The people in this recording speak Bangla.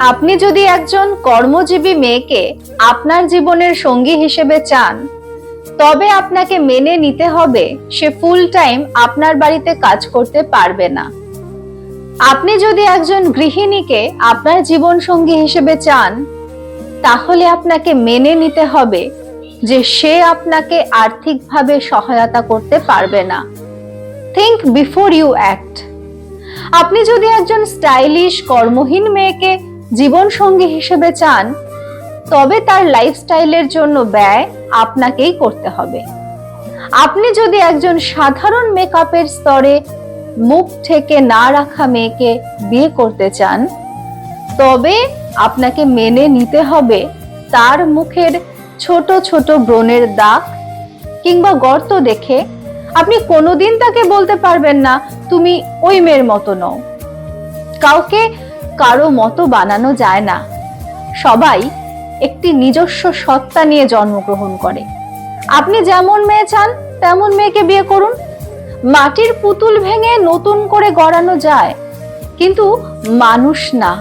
আপনি যদি একজন কর্মজীবী মেয়েকে আপনার জীবনের সঙ্গী হিসেবে চান, তবে আপনাকে মেনে নিতে হবে সে ফুল টাইম আপনার বাড়িতে কাজ করতে পারবে না। আপনি যদি একজন গৃহিণীকে আপনার জীবন সঙ্গী হিসেবে চান, তাহলে আপনাকে মেনে নিতে হবে যে সে আপনাকে আর্থিকভাবে সহায়তা করতে পারবে না। থিঙ্ক বিফোর ইউ অ্যাক্ট আপনি যদি একজন স্টাইলিশ কর্মহীন মেয়েকে জীবন সঙ্গী হিসেবে চান, তবে তার লাইফস্টাইলের জন্য ব্যয় আপনাকেই করতে হবে। আপনি যদি একজন সাধারণ মেকআপের স্তরে মুখ থেকে না রাখা মেয়েকে বিয়ে করতে চান, তবে আপনাকে মেনে নিতে হবে তার মুখের ছোট ছোট ব্রণের দাগ কিংবা গর্ত দেখে। আপনি কোনোদিন তাকে বলতে পারবেন না, তুমি ওই মেয়ের মতো নও। কাউকে কারও মতো বানানো যায় না। সবাই একটি নিজস্ব সত্তা নিয়ে জন্মগ্রহণ করে। আপনি যেমন মেয়ে চান, তেমন মেয়েকে বিয়ে করুন। মাটির পুতুল ভেঙে নতুন করে গড়ানো যায়, কিন্তু মানুষ না।